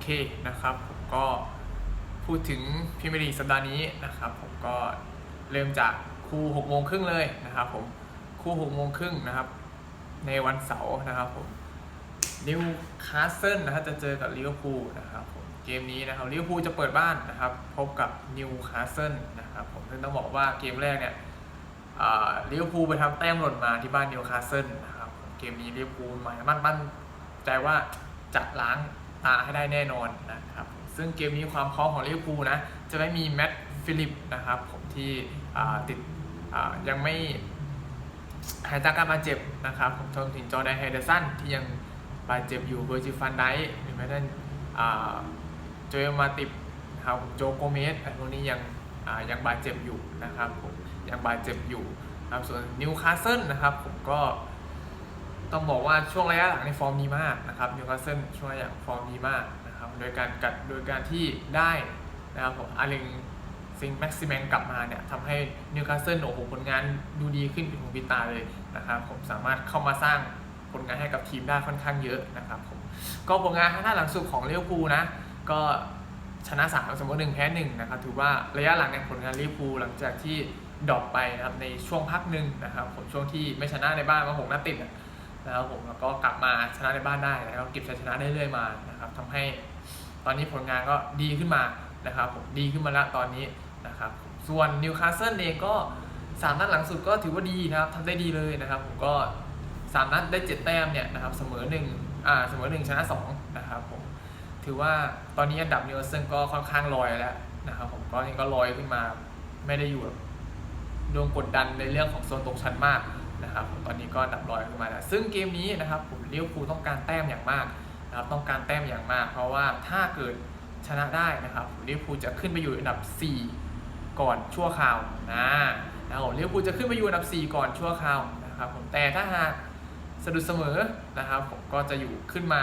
เคนะครับผมก็พูดถึงพรีเมียร์ลีกสัปดาห์นี้นะครับ ผมก็เริ่มจากคู่หกโมงครึ่งเลยนะครับผมคู่หกโมงครึ่งนะครับในวันเสาร์นะครับผมนิวคาสเซิลนะครับจะเจอกับลิเวอร์พูลนะครับผมเกมนี้นะครับลิเวอร์พูลจะเปิดบ้านนะครับ พบกับนิวคาสเซิลนะครับผมซึ่งต้องบอกว่าเกมแรกเนี่ยลิเวอร์พูลไปทำแต้มหล่นมาที่บ้านนิวคาสเซิลนะครับเกมนี้ลิเวอร์พูลหมายมั่นมั่นใจว่าจะล้าง ตาให้ได้แน่นอนนะครับซึ่งเกมนี้ความพร้อมของลิเวอร์พูลนะจะไม่มีแมตต์ฟิลิปนะครับผมที่ติดยังไม่หายจากการบาดเจ็บนะครับผมรวมถึงจอแดนไฮเดอร์สันที่ยังบาดเจ็บอยู่เวอร์จิฟันไดหรือแม้แต่โจเอลมาติบครับโจโกเมสพวกนี้ยังยังบาดเจ็บอยู่นะครับผมยังบาดเจ็บอยู่ครับส่วนนิวคาสเซิลนะครับผมก็ ต้องบอกว่าช่วงระยะหลังในฟอร์มดีมากนะครับนิวคาสเซิลช่วงระยะฟอร์มดีมากนะครับโดยการกัดโดยการที่ได้นะครับผมอาริงซิงแม็กซิแมนกลับมาเนี่ยทำให้นิวคาสเซิลโอ้โหผลงานดูดีขึ้นเป็นหูเป็นตาเลยนะครับผมสามารถเข้ามาสร้างผลงานให้กับทีมได้ค่อนข้างเยอะนะครับผมก็ผลงานทางด้านหลังสุดของเลี้ยวภูนะ ก็ชนะ3เสมอ1แพ้1นะครับถือว่าระยะหลังในยผลงานเลี้ยวภูลหลังจากที่ดรอปไปนะครับในช่วงพักหนึ่งนะครับผมช่วงที่ไม่ชนะในบ้านมาหกนัดติดอะ นะครับผมแล้วก็กลับมาชนะในบ้านได้แล้วก็เก็บชัยชนะได้เรื่อยมานะครับทำให้ตอนนี้ผลงานก็ดีขึ้นมานะครับผมดีขึ้นมาแล้วตอนนี้นะครับส่วนนิวคาสเซิลเองก็สามนัดหลังสุดก็ถือว่าดีนะครับทำได้ดีเลยนะครับผมก็สามนัดได้เจ็ดแต้มเนี่ยนะครับเสมอหนึ่งอ่าเสมอหนึ่งชนะสองนะครับผมถือว่าตอนนี้อันดับนิวคาสเซิลก็ค่อนข้างลอยแล้วนะครับผมก็นี่ก็ลอยขึ้นมาไม่ได้อยู่แบบโดนกดดันในเรื่องของโซนตกชั้นมาก นะครับผมตอนนี้ก็ดับลอยขึ้นมาแล้วซึ่งเกมนี้นะครับผมลิเวอร์พูลต้องการแต้มอย่างมากนะครับต้องการแต้มอย่างมาก เพราะว่าถ้าเกิดชนะได้นะครับลิเวอร์พูลจะขึ้นไปอยู่อันดับ 4 ก่อนชั่วคราวนะนะครับลิเวอร์พูลจะขึ้นไปอยู่อันดับ 4 ก่อนชั่วคราวนะครับผมแต่ถ้าหากสะดุดเสมอนะครับผมก็จะอยู่ขึ้นมา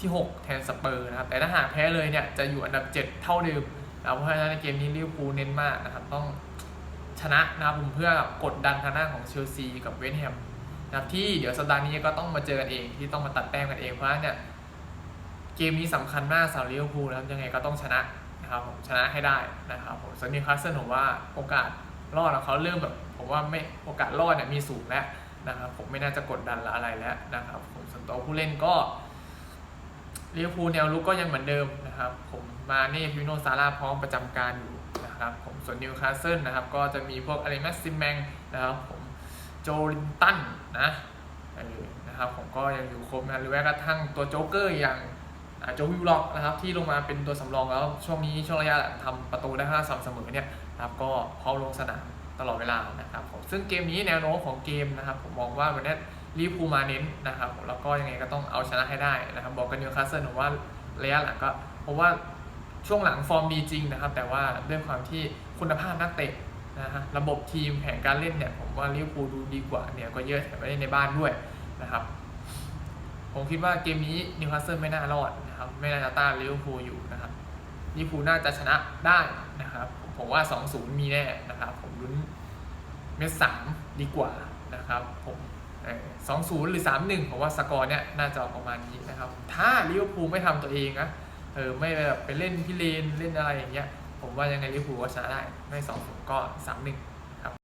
ที่ 6 แทนสเปอร์นะครับแต่ถ้าหากแพ้เลยเนี่ยจะอยู่อันดับ 7 เท่าเดิมนะเพราะฉะนั้นในเกมนี้ลิเวอร์พูลเน้นมากนะครับต้อง ชนะนะครับผมเพื่อกดดันทางด้านของเชลซีกับเวสต์แฮมนะครับที่เดี๋ยวสัปดาห์นี้ก็ต้องมาเจอกันเองที่ต้องมาตัดแต้มกันเองเพราะฉะนั้นเนี่ยเกมนี้สำคัญมากสำหรับลิเวอร์พูลนะครับยังไงก็ต้องชนะนะครับผมชนะให้ได้นะครับผมส่วนนิวคาสเซิลผมว่าโอกาสรอดของเขาเริ่มแบบผมว่าไม่โอกาสรอดเนี่ยมีสูงแล้วนะครับผมไม่น่าจะกดดันอะไรแล้วนะครับผมส่วนตัวผู้เล่นก็ลิเวอร์พูลแนวลุกก็ยังเหมือนเดิมนะครับผมมาเน่ฟิโนซาร่าพร้อมประจำการอยู่ นะครับผมส่วนนิวคาสเซิลนะครับก็จะมีพวกอะไรแมสซิมแมงนะครับผมโจลินตันนะนะครับผมก็ยังอยู่ครบนะหรือแม้กระทั่งตัวโจ๊กเกอร์อย่างโจวิลล็อกนะครับที่ลงมาเป็นตัวสำรองแล้วช่วงนี้ช่วงระยะหลังทำประตูได้ห้าสม่ำเสมอเนี่ยนะครับก็พร้อมลงสนามตลอดเวลานะครับผมซึ่งเกมนี้แนวโน้มของเกมนะครับผมมองว่าวันนี้ลิเวอร์พูลมาเน้นนะครับแล้วก็ยังไงก็ต้องเอาชนะให้ได้นะครับบอกกันนิวคาสเซิลผมว่าระยะหลังก็เพราะว่า ช่วงหลังฟอร์มดีจริงนะครับ แต่ว่าด้วยความที่คุณภาพนักเตะนะฮะระบบทีมแผนการเล่นเนี่ยผมว่าลิเวอร์พูลดูดีกว่าเนี่ยก็เยอะแถมไปในบ้านด้วยนะครับ ผมคิดว่าเกมนี้นิวคาสเซิลไม่น่ารอดนะครับไม่น่าจะต้านลิเวอร์พูลอยู่นะครับลิเวอร์พูลน่าจะชนะได้นะครับ ผมว่า 2-0 มีแน่นะครับ ผมลุ้นเม็ดสามดีกว่านะครับผมสองศูนย์หรือสามหนึ่งผมว่าสกอร์เนี้ยน่าจะออกประมาณนี้นะครับ ถ้าลิเวอร์พูลไม่ทำตัวเองนะ เออไม่แบบไปเล่นพิเรนเล่นอะไรอย่างเงี้ย ผมว่ายังไงลิเวอร์พูลก็ชนะได้ไม่สองก็สามหนึ่ง